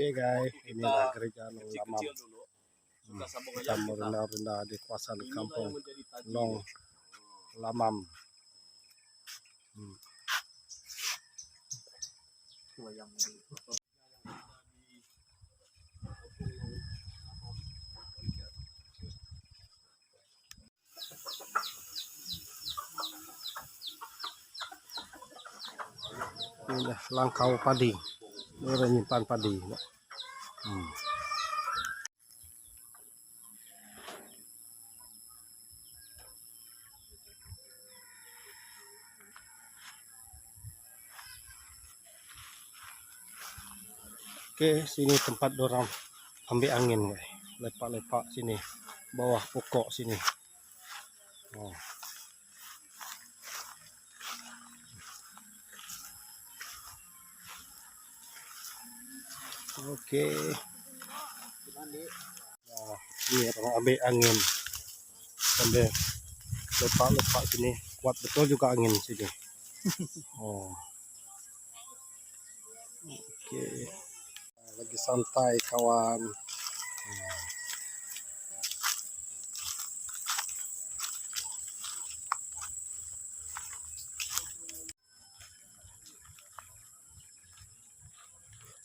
Oke guys, inilah gereja Long Lamam. kecil-kecil dulu. Suka Hmm, sabung Kita merendah-rendah di kawasan kampung. Long Lamam. Hmm. Inilah langkau padi. Ini menyimpan padi. Hmm. Oke, sini tempat dorang ambil angin. Lepak-lepak sini, bawah pokok sini. Oh. Oke. Nah, ini ambil angin. Sambil lepak-lepak sini. Kuat betul juga angin sini. Oh. Oke. Nah, lagi santai kawan. Nah.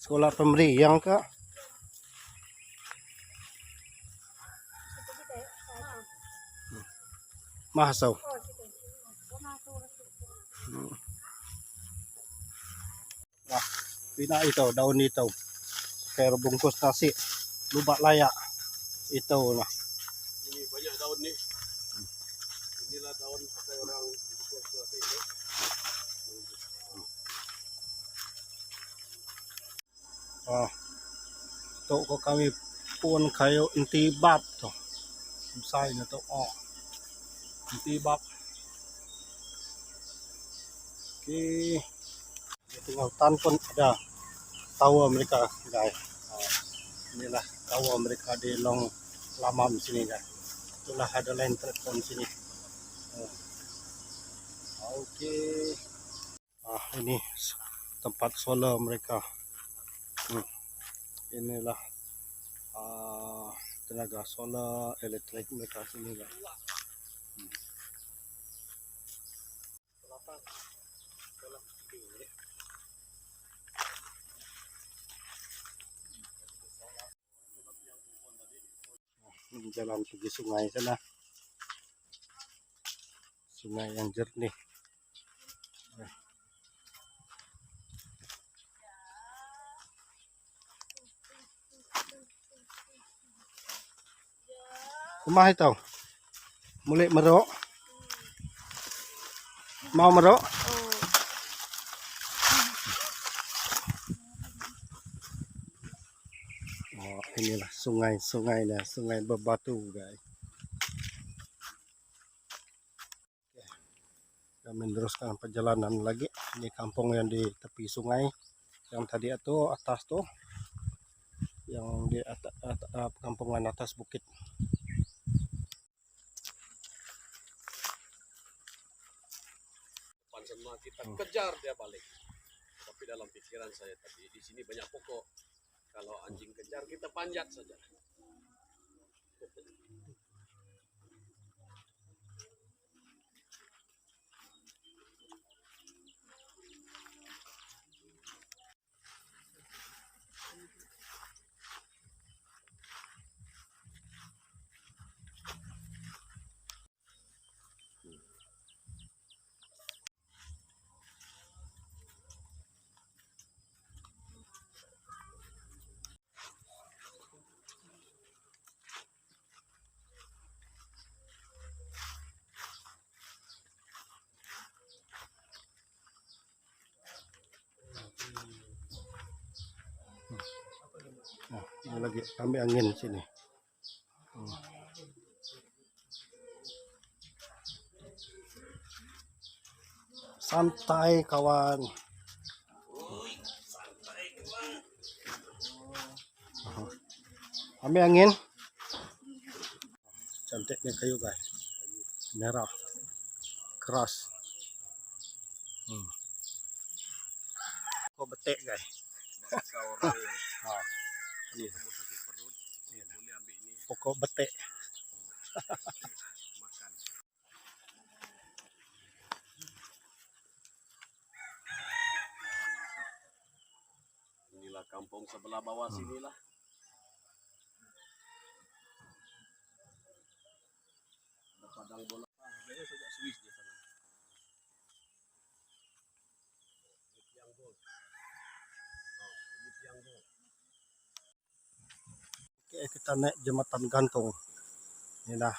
Sekolah pemberian kak? Mahasau. Nah, pina ito, daun ito. Pero bungkus nasi, lubak layak. Ito lah. Ini banyak daun nih. Inilah daun pakai orang buat nasi ini. Ah, to ko kami pun kayo intibab to. Usay na to. Oh. Intibab. Oke. Di tengah hutan pun ada tawa mereka guys. Ah, inilah tawa mereka di long lamam sini guys. Itulah ada line telepon sini. Oh. Oke. Ah, ini tempat solar mereka. Hmm. Inilah ah, tenaga solar elektrik mereka sini guys. Hmm. Jalan pergi sungai sana. Sungai yang jernih. Kumah ito. Muli merok. Mau merok? Oh, inilah sungai-sungainya, sungai berbatu, guys. Kita meneruskan perjalanan lagi. Ini kampung yang di tepi sungai. Yang tadi itu atas tuh. Yang di atas, kampungan atas bukit. Kejar dia balik. Tapi dalam pikiran saya tadi di sini banyak pokok. Kalau anjing kejar kita panjat saja. Nah, ini lagi ambil angin sini. Santai kawan. Ambil angin. Cantiknya kayu guys. Merah. Keras. Hmm. Kok betek guys. Ini. Pokok betek. Makan. Inilah kampung sebelah bawah sini lah ada padang bola ah, biasanya sejak Swiss dia sana Ini tiang gold oh, ini tiang gold Oke, kita naik jembatan gantung. Ini dah.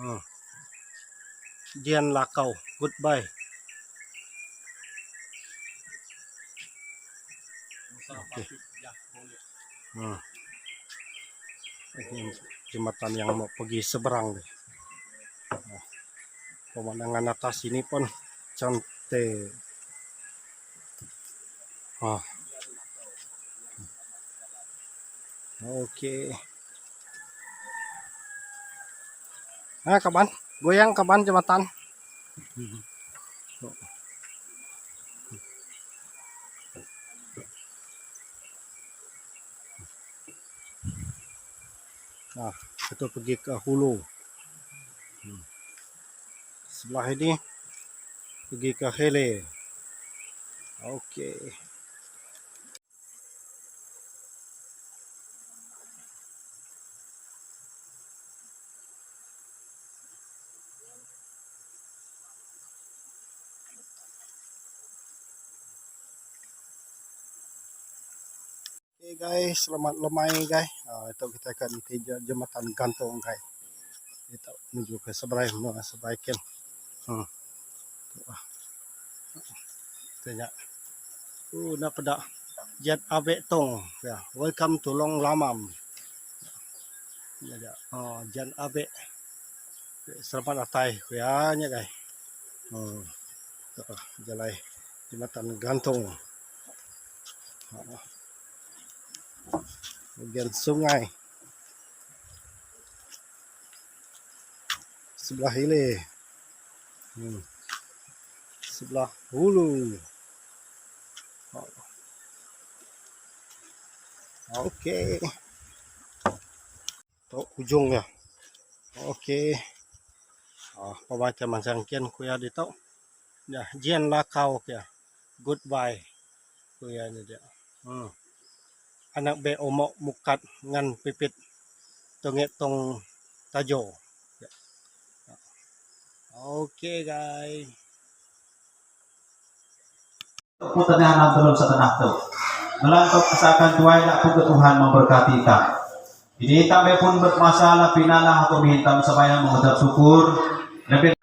Hmm. Jian Lakau. Goodbye. Jah Boleh Hmm. Ini jembatan yang mau pergi seberang deh. Nah, pemandangan atas ini pun cantik. Ah. Oke. Ah, kapan? Goyang kapan jembatan? Nah, kita pergi ke hulu. Hmm. Sebelah ini pergi ke Hele. Oke. Oke guys, selamat lemai guys. Ah, itu kita akan ke jembatan gantung guys. Kita menuju ke seberang mana sebaikan. Hmm. Tu ah. Tanya. Uh, Jet Abek Tong. Ya, welcome to Long Lamam. Ya, ya. Oh, Jet Abek. Selamat datang. Ya, nya guys. Hmm. Ah, Jalai jembatan gantung. Ah. Bagian sungai sebelah ini hmm. sebelah hulu. Oh. oke Tuh ujungnya oke ah pemacam sangkian kuya di tau ya jian lakau ya goodbye kuya ni dia. Hmm. Anak be omok mukat ngan pipit tongek tong tajo. Ya. Oke guys. Putenah belum setengah tu. Melangkau kesakan tuai nak pun Tuhan memberkati kita. Ini tambe pun bermasalah pinalah atau minta supaya mengucap syukur. Lebih